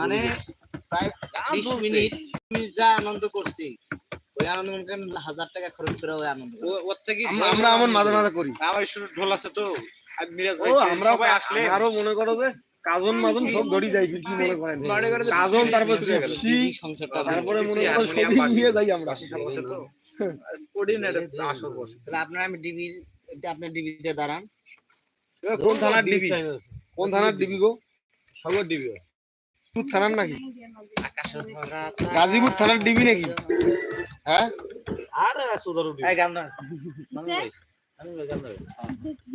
মানে প্রায় মিনিট যা আনন্দ করছি ওই আনন্দ হাজার টাকা খরচ করে ওই আনন্দ ওর থেকে আমরা এমন মাঝে মাঝে করি। আমার শুধু ঢোল আছে তো আর মিরাজ ও ভাই আমরা আসলে আরও মনে করো যে কাজন মাজন সব গড়ি যাই কি মনে করেন। করে যে কাজন তারপর তারপরে মনে করো সবই নিয়ে যাই আমরা। আপনার আমি ডিবি আপনার ডিবিতে দাঁড়ান। কোন থানার ডিবি কোন থানার ডিবি গো? দিবি কোন থানার নাকি? গাজীপুর থানার ডিবি নাকি? হ্যাঁ? আর সুদারু দিবি এই গান না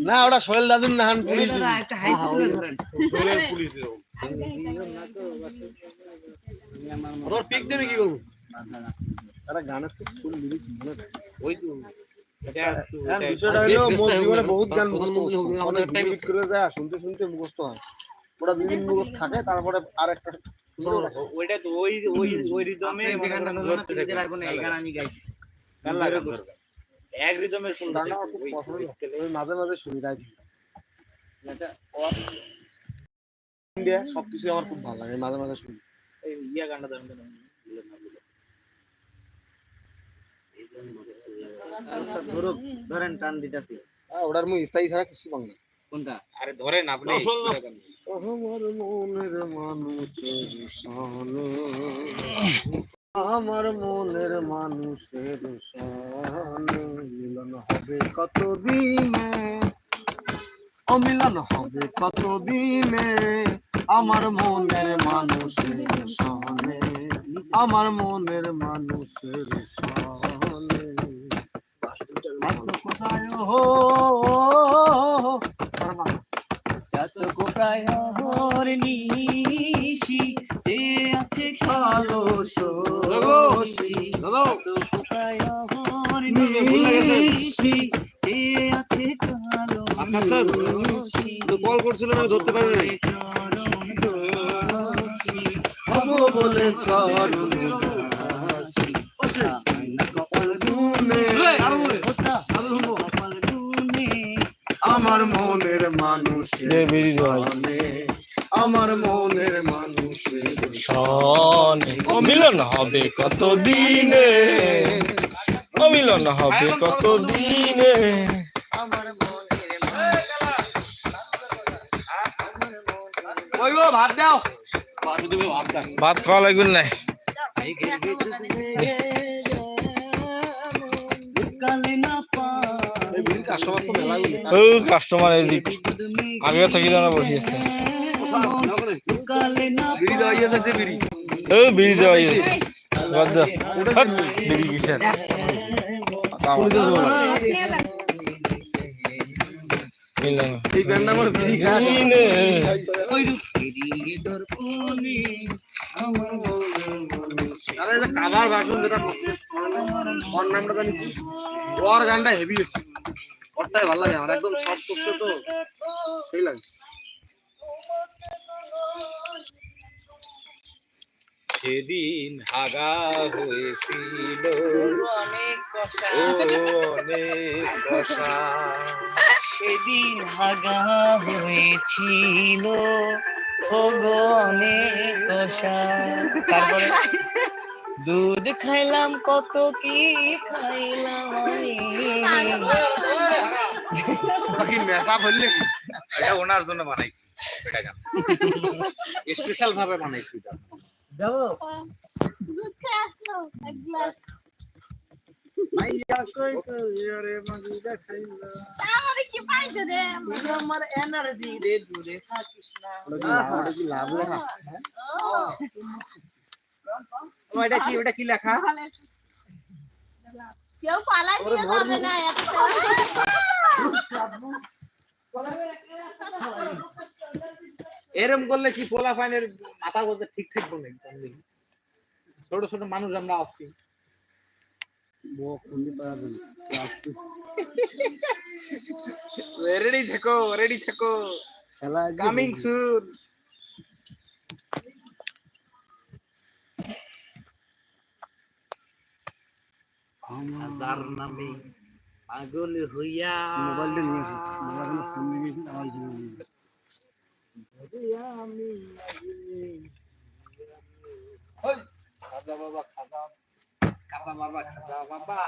না ওটা সোহেল দাদুর নাহান পুলিশ। দাদা একটা হাই স্কুলে ধরেন। সোলের পুলিশ। ওর পিক দেবে কি করব একটা গানের তো ফুল লিরিক্স মনে ওই তো বিষয়টা হলো মোর জীবনে বহুত গান মুখস্থ মুখে হচ্ছে। আমাদের অনেক time repeat করে যায় শুনতে শুনতে মুখস্থ হয়। ওটা দুই মুখস্থ থাকে তারপরে আর একটা ওইটা তো ওই ওই ওই রিদমে আপনি যে গানটা ধরলেন ধরতে আপনি থাকবে যে রাখবেন এই গান আমি গাইছি গান লাগা এক রিদমে শুনতে গানটা আমার থাকবে, খুব ওই- পছন্দ। ওই scale এ। আমি মাঝে মাঝে শুনি রাইট ইন্ডিয়া সবকিছু আমার খুব ভালো লাগে মাঝে মাঝে শুনি। এই ইয়া গানটা দাম দেন ভুলে না ভুলে। ধরো ধরেন টান দিতেছি। ওটার মুই স্থায়ী ছাড়া কিছু পাং না। কোনটা? আরে ধরেন আপনি। আমার মনের মানুষের সনে আমার মনের মানুষের মিলন হবে কত দিনে অমিলন হবে কত দিনে আমার মনের মানুষের সনে আমার মনের মানুষের সনে আজ কোথায়? হো যত কোকায় হর নিশি যে আছে কালো সরসি যত কোকায় হর নিশি যে আছে কালো আচ্ছা, কল করছিলাম আমি ধরতে পারি নাই। বলে চরণ দাসী। কপাল গুনে কপাল গুনে আমার মনের মানুষের সনে আমার মনের মানুষের সনে। অমিলন হবে কত দিনে অমিলন হবে কত দিনে আমার মনের ওই গো ভাত দাও। ভাত খাওয়া লাগবে নাই কালে না পা এই ভিড় কাস্টমার তো মেলা গুলি ও কাস্টমার এদিক আগে থেকে যেন বসিয়েছে কালে না বিড়ি দেওয়া ইয়েছে বিড়ি। ও বাদ কিসের? দিনে যেটা ওর নামটা জানি কি? ওর গানটা হেভি আছে ওরটাই ভালো লাগে আমার একদম সফট করছে তো। সেই লাগে। সেদিন হাগা হয়েছিল। অনেক কষা। অনেক কষা। সেদিন হাগা হয়েছিল। ওগো অনেক কষা। তারপরে দুধ খাইলাম কত কি খাইলাম। মেসা এটা ওনার জন্য বানাইছি এটা গান স্পেশাল ভাবে বানাইছি এটা। দেবো দুধ খেয়ে এক গ্লাস। মাইয়া কই কই রে? মাগুদা খাইলা। আমারে কি পাইছে রে? আমার এনার্জি রে দূরে থাকিস না। ওটা কি লাভ? লেখা ওইটা কি ওটা কি লেখা। কেউ পালাই দিয়ে যাবে না এত এরম করলে কি পোলা ফাইনের মাথা বলতে ঠিক থাকব না ছোট ছোট মানুষ আমরা আছি। রেডি থেকো রেডি থেকো। কামিং সুন হাজার নামে পাগল হইয়া মোবাইলটা নিয়ে মোবাইলে ফোন নিয়ে আমার জীবন আমি খাজা বাবা খাজা খাজা বাবা খাজা বাবা।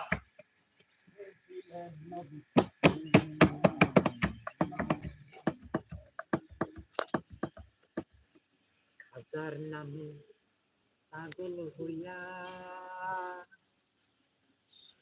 খাজার নামে পাগল হইয়া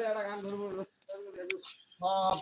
একটা গান ধরবো সব।